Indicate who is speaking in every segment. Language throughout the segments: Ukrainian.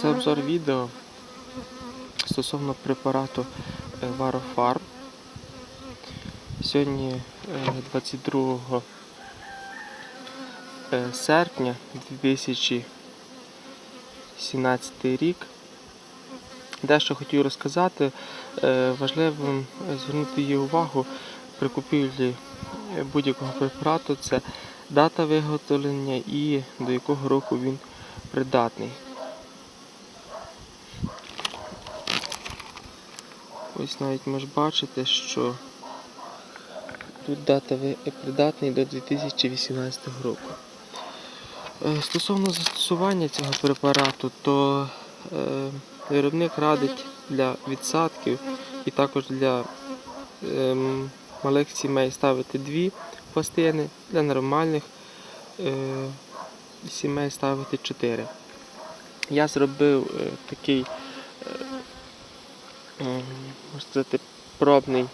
Speaker 1: Це обзор відео стосовно препарату е, Варофарм. Сьогодні 22 е, е, серпня 2017 рік. Дещо хотів розказати, важливо звернути її увагу при купівлі будь-якого препарату це дата виготовлення і до якого року він придатний. Ось навіть може бачити, що тут дата е, придатний до 2018 року. Е, стосовно застосування цього препарату, то е, виробник радить для відсадків і також для ем, малих сімей ставити дві пластини, для нормальних сімей ставити чотири. Я зробив такий запустити пробний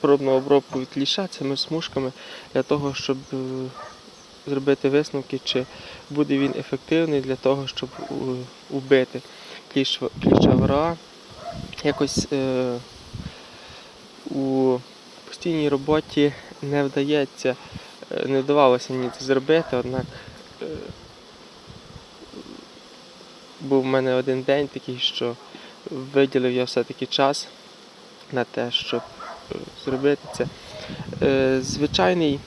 Speaker 1: пробну обробку від ліша цими смужками для того, щоб е, зробити висновки, чи буде він ефективний для того, щоб е, убити кліщ, кліща врага. Якось е, у постійній роботі не вдається, е, не вдавалося ні це зробити, однак. Е, був в мене один день такий, що виділив я все-таки час на те, щоб е, зробити це. Е, звичайний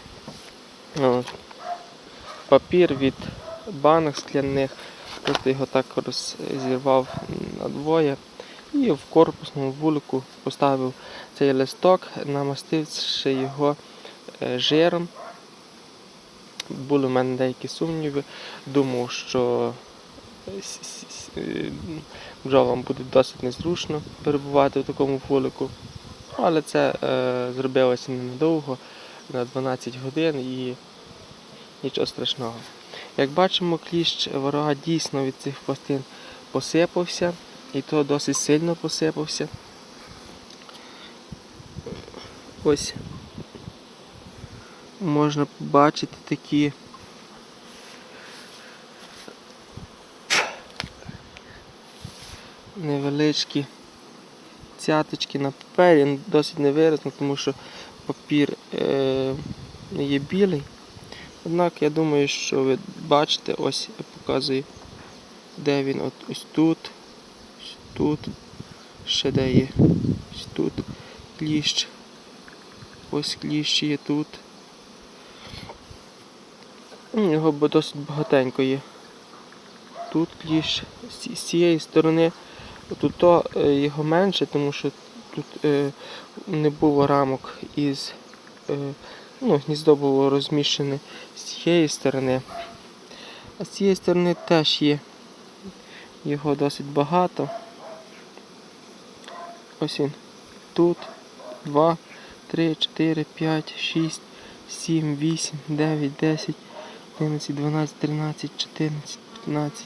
Speaker 1: папір від банок скляних, просто його так розірвав надвоє. І в корпусному вулику поставив цей листок, намастивши його е, жиром. Були в мене деякі сумніви. Думав, що Е, вам буде досить незручно перебувати в такому фоліку. Але це е, зробилося ненадовго, на 12 годин і нічого страшного. Як бачимо, кліщ ворога дійсно від цих пластин посипався, і то досить сильно посипався. Ось можна побачити такі. невеличкі цяточки на папері, ну, досить невиразно, тому що папір е, є білий. Однак я думаю, що ви бачите, ось я показую, де він от ось тут, ось тут, ще де є ось тут кліщ. Ось кліщ є тут. Ну, його досить багатенько є. Тут кліщ з цієї сторони. Тут то е, його менше, тому що тут е, не було рамок із е, ну, гніздо було розміщене з цієї сторони. А з цієї сторони теж є його досить багато. Ось він. Тут 2, 3, 4, 5, 6, 7, 8, 9, 10, 11, 12, 13, 14, 15.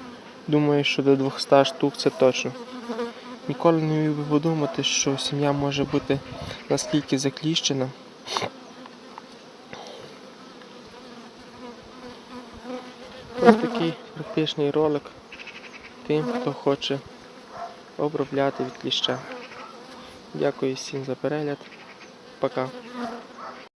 Speaker 1: Думаю, що до 200 штук це точно. Ніколи не міг би подумати, що сім'я може бути настільки закліщена. Ось такий практичний ролик тим, хто хоче обробляти від кліща. Дякую всім за перегляд. Пока.